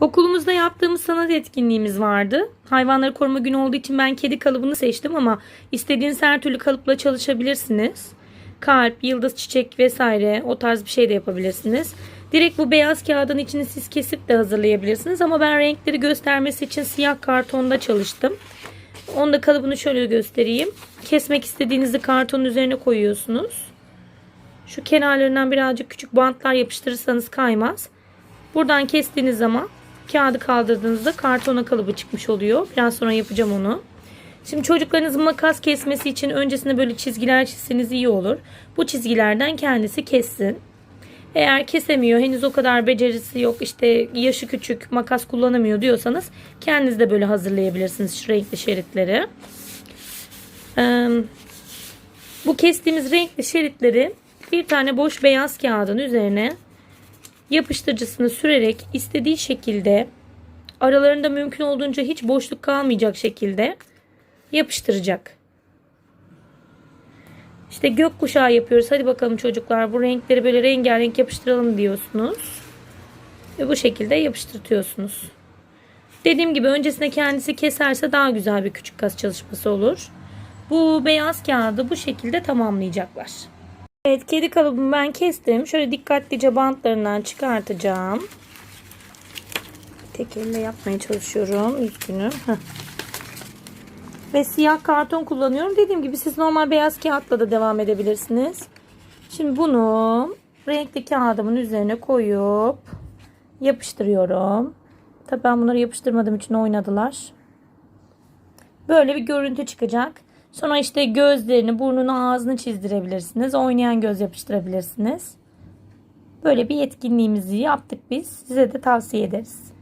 Okulumuzda yaptığımız sanat etkinliğimiz vardı. Hayvanları koruma günü olduğu için ben kedi kalıbını seçtim ama istediğiniz her türlü kalıpla çalışabilirsiniz. Kalp, yıldız, çiçek vesaire o tarz bir şey de yapabilirsiniz. Direkt bu beyaz kağıdın içini siz kesip de hazırlayabilirsiniz ama ben renkleri göstermesi için siyah kartonda çalıştım. Onu da kalıbını şöyle göstereyim. Kesmek istediğinizi kartonun üzerine koyuyorsunuz. Şu kenarlarından birazcık küçük bantlar yapıştırırsanız kaymaz. Buradan kestiğiniz zaman kağıdı kaldırdığınızda kartona kalıbı çıkmış oluyor. Biraz sonra yapacağım onu. Şimdi çocuklarınızın makas kesmesi için öncesinde böyle çizgiler çizseniz iyi olur. Bu çizgilerden kendisi kessin. Eğer kesemiyor, henüz o kadar becerisi yok, işte yaşı küçük, makas kullanamıyor diyorsanız kendiniz de böyle hazırlayabilirsiniz şu renkli şeritleri. Bu kestiğimiz renkli şeritleri bir tane boş beyaz kağıdın üzerine yapıştırıcısını sürerek istediği şekilde aralarında mümkün olduğunca hiç boşluk kalmayacak şekilde yapıştıracak. İşte gökkuşağı yapıyoruz. Hadi bakalım çocuklar bu renkleri böyle rengarenk yapıştıralım diyorsunuz. Ve bu şekilde yapıştırtıyorsunuz. Dediğim gibi öncesinde kendisi keserse daha güzel bir küçük kas çalışması olur. Bu beyaz kağıdı bu şekilde tamamlayacaklar. Evet kedi kalıbımı ben kestim. Şöyle dikkatlice bantlarından çıkartacağım. Tek elle yapmaya çalışıyorum. Heh. Ve siyah karton kullanıyorum. Dediğim gibi siz normal beyaz kağıtla da devam edebilirsiniz. Şimdi bunu renkli kağıdımın üzerine koyup yapıştırıyorum. Tabii ben bunları yapıştırmadığım için oynadılar. Böyle bir görüntü çıkacak. Sonra işte gözlerini, burnunu, ağzını çizdirebilirsiniz. Oynayan göz yapıştırabilirsiniz. Böyle bir etkinliğimizi yaptık biz. Size de tavsiye ederiz.